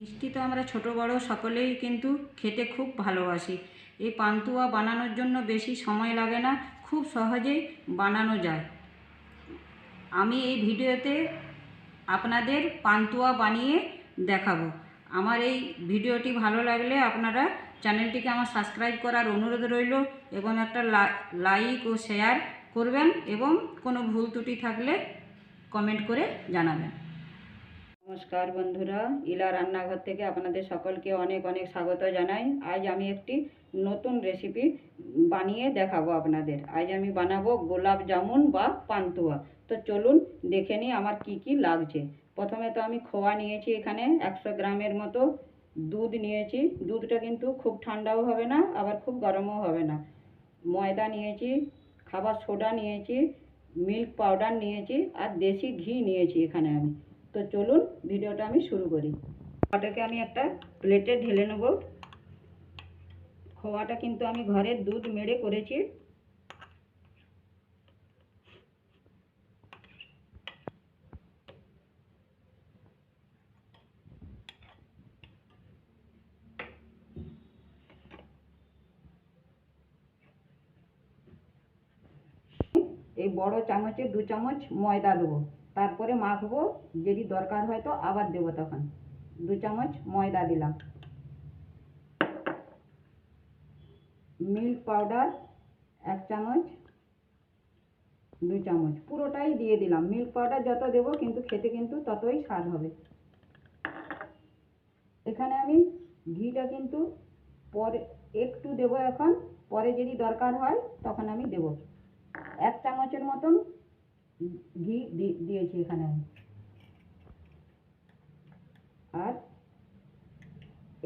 মিষ্টি তো আমরা ছোট, বড় সকলেই কিন্তু খেতে খুব ভালোবাসি। এই পান্তুয়া বানানোর জন্য বেশি সময় লাগে না, খুব সহজেই বানানো যায়। আমি এই ভিডিওতে আপনাদের পান্তুয়া বানিয়ে দেখাবো। আমার এই ভিডিওটি ভালো লাগলে আপনারা চ্যানেলটিকে আমার সাবস্ক্রাইব করার অনুরোধ রইল এবং একটা লাইক ও শেয়ার করবেন এবং কোনো ভুল ত্রুটি থাকলে কমেন্ট করে জানাবেন। নমস্কার বন্ধুরা, ইলা রান্নাঘর থেকে আপনাদের সকলকে অনেক অনেক স্বাগত জানাই। আজ আমি একটি নতুন রেসিপি বানিয়ে দেখাবো আপনাদের। আজ আমি বানাবো গোলাপ জামুন বা পান্তুয়া। তো চলুন দেখে নিই আমার কি কি লাগছে। প্রথমে তো আমি খোয়া নিয়েছি এখানে একশো গ্রামের মতো দুধ নিয়েছি। দুধটা কিন্তু খুব ঠান্ডাও হবে না, আবার খুব গরমও হবে না। ময়দা নিয়েছি, খাবার সোডা নিয়েছি, মিল্ক পাউডার নিয়েছি, আর দেশি ঘি নিয়েছি এখানে আমি। তো চলুন ভিডিওটা আমি শুরু করি। খোয়াটাকে আমি একটা প্লেটে ঢেলে নেব। খোয়াটা কিন্তু আমি ঘরের দুধ মেড়ে করেছি। এই বড় চামচে দু চামচ ময়দা দেবো। তারপরে মাখবো, যদি দরকার হয় তো আবার দেবো তখন। দু চামচ ময়দা দিলাম। মিল্ক পাউডার এক চামচ, দু চামচ। পুরোটাই দিয়ে দিলাম। মিল্ক পাউডার যত দেবো কিন্তু খেতে কিন্তু ততই স্বাদ হবে। এখানে আমি ঘিটা কিন্তু পরে একটু দেবো এখন। পরে যদি দরকার হয় তখন আমি দেবো। এক চামচের মতন ঘি দিয়েছি এখানে। আমি আর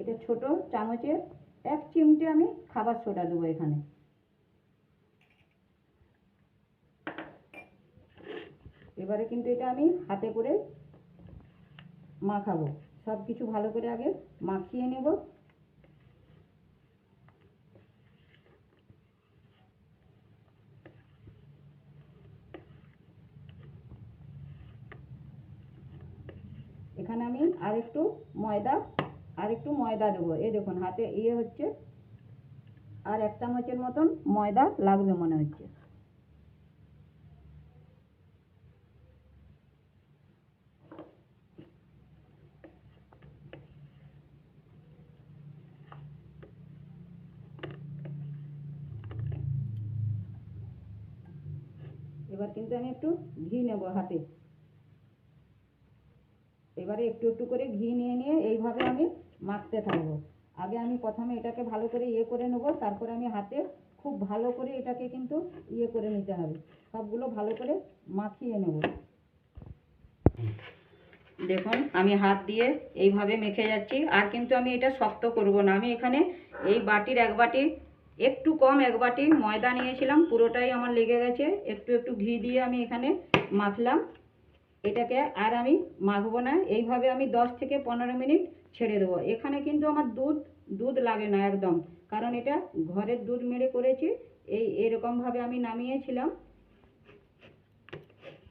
এটা ছোট চামচের এক চিমটে আমি খাবার সোডা দেবো এখানে। এবারে কিন্তু এটা আমি হাতে করে মাখাবো। সব কিছু ভালো করে আগে মাখিয়ে নেব এখানে আমি আর একটু ময়দা আর একটু ময়দা দেবো। এই দেখুন, হাতে ইয়ে হচ্ছে, আর এক চামচের মতন ময়দা লাগবে মনে হচ্ছে। এবার কিন্তু আমি একটু ঘি নেব হাতে। এবারে একটু একটু করে ঘি নিয়ে নিয়ে এইভাবে আমি মাখতে থাকব। আগে আমি প্রথমে এটাকে ভালো করে ইয়ে করে নেব, তারপরে আমি হাতে খুব ভালো করে এটাকে কিন্তু ইয়ে করে নিতে হবে। সবগুলো ভালো করে মাখিয়ে নেব। দেখুন, আমি হাত দিয়ে এইভাবে মেখে যাচ্ছি, আর কিন্তু আমি এটা শক্ত করব না। আমি এখানে এই বাটির এক বাটি, একটু কম এক বাটি ময়দা নিয়েছিলাম, পুরোটাই আমার লেগে গেছে। একটু একটু ঘি দিয়ে আমি এখানে মাখলাম। এটাকে আর আমি মাখবো না। এইভাবে আমি দশ থেকে পনেরো মিনিট ছেড়ে দেবো। এখানে কিন্তু আমার দুধ দুধ লাগে না একদম। কারণ এটা ঘরের দুধ মেরে করেছি। এই এরকমভাবে আমি নামিয়েছিলাম।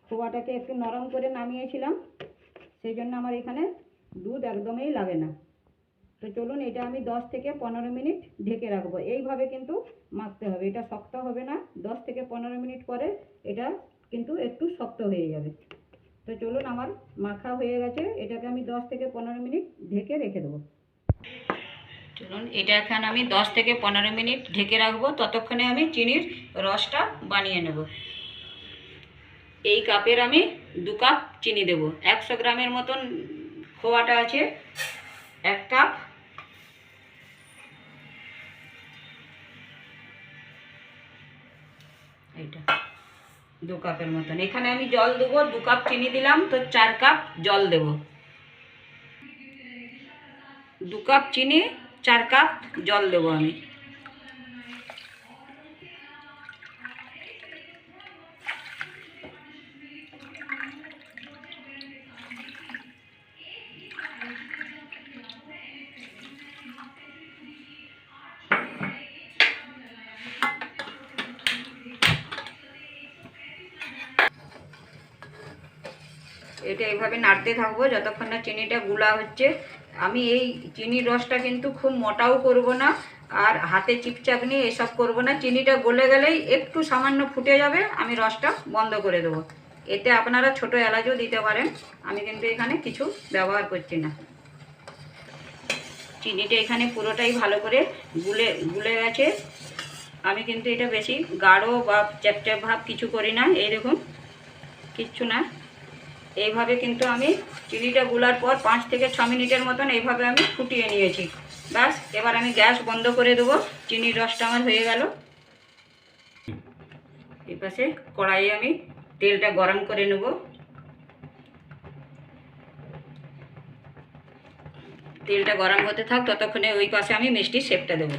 খোয়াটাকে একটু নরম করে নামিয়েছিলাম। সেই জন্য আমার এখানে দুধ একদমই লাগে না। তো চলুন, এটা আমি দশ থেকে পনেরো মিনিট ঢেকে রাখব। এইভাবে কিন্তু মাখতে হবে। এটা শক্ত হবে না। দশ থেকে পনেরো মিনিট পরে এটা কিন্তু একটু শক্ত হয়ে যাবে। তো চলুন আমার মাখা হয়ে গেছে, এটাকে আমি দশ থেকে পনেরো মিনিট ঢেকে রেখে দেবো। চলুন, এটা এখন আমি দশ থেকে পনেরো মিনিট ঢেকে রাখব, ততক্ষণে আমি চিনির রসটা বানিয়ে নেব। এই কাপের আমি দু কাপ চিনি দেব, একশো গ্রামের মতন খোয়াটা আছে, এক কাপ। এইটা। দু কাপের মতন। এখানে আমি জল দেবো, দু কাপ চিনি দিলাম, তো চার কাপ জল দেব। দু কাপ চিনি, চার কাপ জল দেবো আমি। এটা এইভাবে নাড়তে থাকব, যতক্ষণ না চিনিটা গুলা হচ্ছে। আমি এই চিনির রসটা কিন্তু খুব মোটাও করব না, আর হাতে চিপচাপ নিয়ে এসব করব না। চিনিটা গলে গেলেই একটু সামান্য ফুটে যাবে, আমি রসটা বন্ধ করে দেবো। এতে আপনারা ছোট এলাচও দিতে পারেন, আমি কিন্তু এখানে কিছু ব্যবহার করছি না। চিনিটা এখানে পুরোটাই ভালো করে গুলে গুলে গেছে। আমি কিন্তু এটা বেশি গাঢ় বা চ্যাপচ্যাপ ভাব কিছু করি না, এই দেখুন, কিচ্ছু না। এইভাবে কিন্তু আমি চিনিটা গুলার পর পাঁচ থেকে ছ মিনিটের মতন এইভাবে আমি ফুটিয়ে নিয়েছি। ব্যাস, এবার আমি গ্যাস বন্ধ করে দেবো। চিনির রসটা আমার হয়ে গেল। এই পাশে কড়াইয়ে আমি তেলটা গরম করে নেব। তেলটা গরম হতে থাক, ততক্ষণে ওই পাশে আমি মিষ্টির শেপটা দেবো।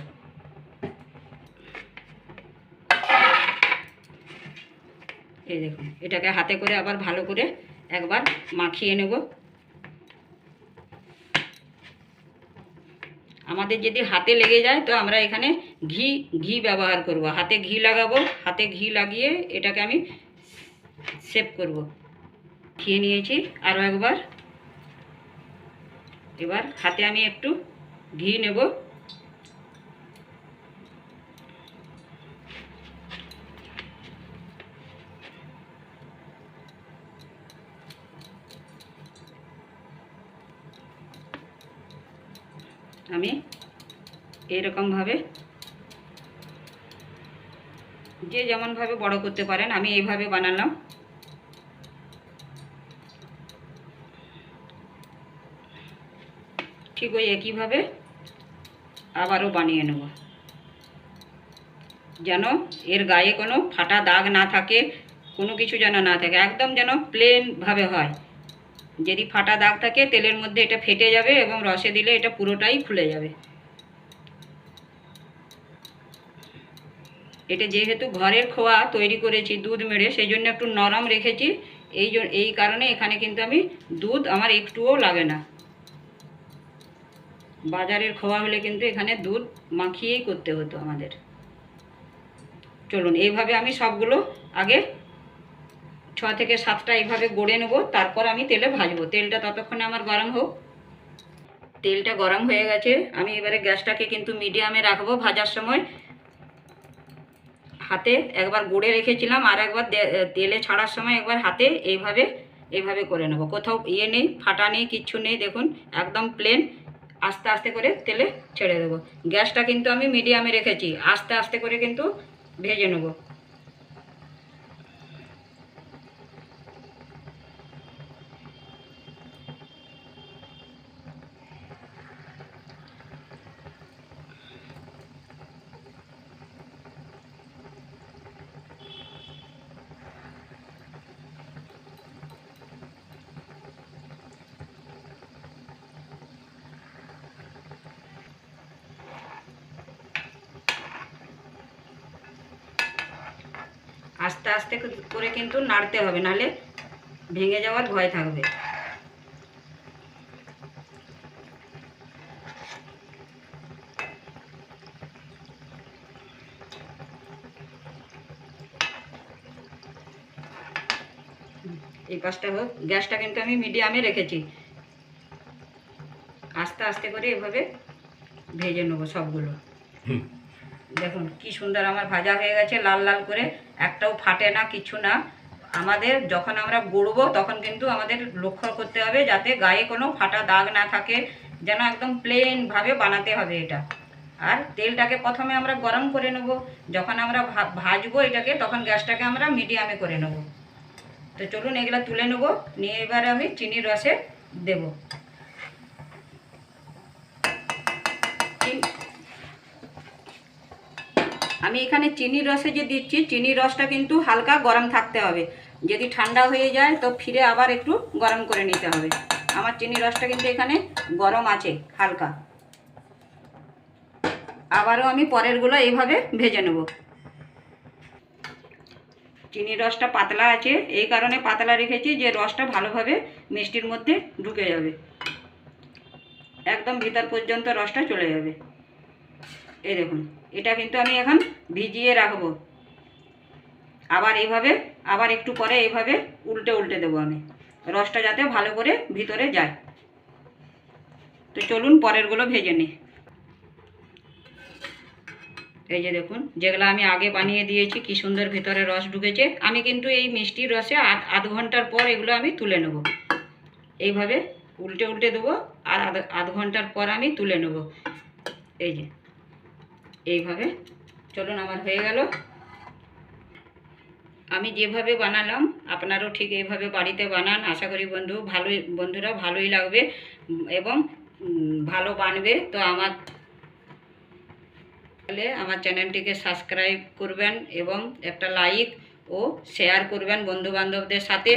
এই দেখুন, এটাকে হাতে করে আবার ভালো করে একবার মাখিয়ে নেব। আমাদের যদি হাতে লেগে যায় তো আমরা এখানে ঘি ঘি ব্যবহার করব। হাতে ঘি লাগাবো, হাতে ঘি লাগিয়ে এটাকে আমি সেভ করব। খেয়ে নিয়েছি আরও একবার। এবার হাতে আমি একটু ঘি নেব। আমি এইরকমভাবে যে যেমনভাবে বড় করতে পারেন, আমি এইভাবে বানালাম। ঠিক ওই একইভাবে আবারও বানিয়ে নেব। যেন এর গায়ে কোনো ফাটা দাগ না থাকে, কোনো কিছু যেন না থাকে, একদম যেন প্লেনভাবে হয়। যদি ফাটা দাগ থাকে, তেলের মধ্যে এটা ফেটে যাবে এবং রসে দিলে এটা পুরোটাই খুলে যাবে। এটা যেহেতু ঘরের খোয়া তৈরি করেছি, দুধ মেরে সেই জন্য একটু নরম রেখেছি। এই এই কারণে এখানে কিন্তু আমি দুধ আমার একটুও লাগে না। বাজারের খোয়া হলে কিন্তু এখানে দুধ মাখিয়েই করতে হতো আমাদের। চলুন, এইভাবে আমি সবগুলো আগে থেকে সাতটা এইভাবে গড়ে নেব, তারপর আমি তেলে ভাজবো। তেলটা ততক্ষণে আমার গরম হোক। তেলটা গরম হয়ে গেছে। আমি এবারে গ্যাসটাকে কিন্তু মিডিয়ামে রাখব ভাজার সময়। হাতে একবার গড়ে রেখেছিলাম, আর একবার তেলে ছাড়ার সময় একবার হাতে এইভাবে এইভাবে করে নেব। কোথাও ইয়ে নেই, ফাটা নেই, কিচ্ছু নেই, দেখুন, একদম প্লেন আস্তে আস্তে করে তেলে ছেড়ে দেবো। গ্যাসটা কিন্তু আমি মিডিয়ামে রেখেছি। আস্তে আস্তে করে কিন্তু ভেজে নেব। আস্তে আস্তে করে কিন্তু নাড়তে হবে, নাহলে ভেঙে যাওয়ার ভয় থাকবে। এই পাশটা হোক, গ্যাসটা কিন্তু আমি মিডিয়ামে রেখেছি। আস্তে আস্তে করে এভাবে ভেজে নেব সবগুলো। দেখুন, কি সুন্দর আমার ভাজা হয়ে গেছে, লাল লাল করে। একটাও ফাটে না, কিছু না। আমাদের যখন আমরা গুড়বো, তখন কিন্তু আমাদের লক্ষ্য করতে হবে যাতে গায়ে কোনো ফাটা দাগ না থাকে, যেন একদম প্লেনভাবে বানাতে হবে এটা। আর তেলটাকে প্রথমে আমরা গরম করে নেব। যখন আমরা ভাজবো এটাকে, তখন গ্যাসটাকে আমরা মিডিয়ামে করে নেব। তো চলুন এগুলো তুলে নেব। নিয়ে এবারে আমি চিনির রসে দেব। আমি এখানে চিনির রসে যে দিচ্ছি চিনির রসটা কিন্তু হালকা গরম থাকতে হবে। যদি ঠান্ডা হয়ে যায়, তো ফিরে আবার একটু গরম করে নিতে হবে। আমার চিনির রসটা কিন্তু এখানে গরম আছে, হালকা। আবারও আমি পরেরগুলো এইভাবে ভেজে নেব। চিনির রসটা পাতলা আছে, এই কারণে পাতলা রেখেছি যে রসটা ভালোভাবে মিষ্টির মধ্যে ঢুকে যাবে। একদম ভিতর পর্যন্ত রসটা চলে যাবে। এই দেখুন, এটা কিন্তু আমি এখন ভিজিয়ে রাখব। আবার এইভাবে, আবার একটু পরে এইভাবে উল্টে উল্টে দেবো আমি। রসটা যাতে ভালো করে ভিতরে যায়। তো চলুন পরেরগুলো ভেজে নিই। এই যে দেখুন, যেগুলো আমি আগে বানিয়ে দিয়েছি, কি সুন্দর ভিতরে রস ঢুকেছে। আমি কিন্তু এই মিষ্টির রসে আধ ঘণ্টার পর এগুলো আমি তুলে নেব। এইভাবে উল্টে উল্টে দেবো, আর আধ ঘণ্টার পর আমি তুলে নেব। এই যে। এইভাবে। চলুন, আমার হয়ে গেল। আমি যেভাবে বানালাম, আপনারাও ঠিক এইভাবে বাড়িতে বানান। আশা করি বন্ধু ভালোই বন্ধুরা ভালোই লাগবে এবং ভালো বানবে। তো আমার তাহলে আমার চ্যানেলটিকে সাবস্ক্রাইব করবেন এবং একটা লাইক ও শেয়ার করবেন বন্ধু বান্ধবদের সাথে।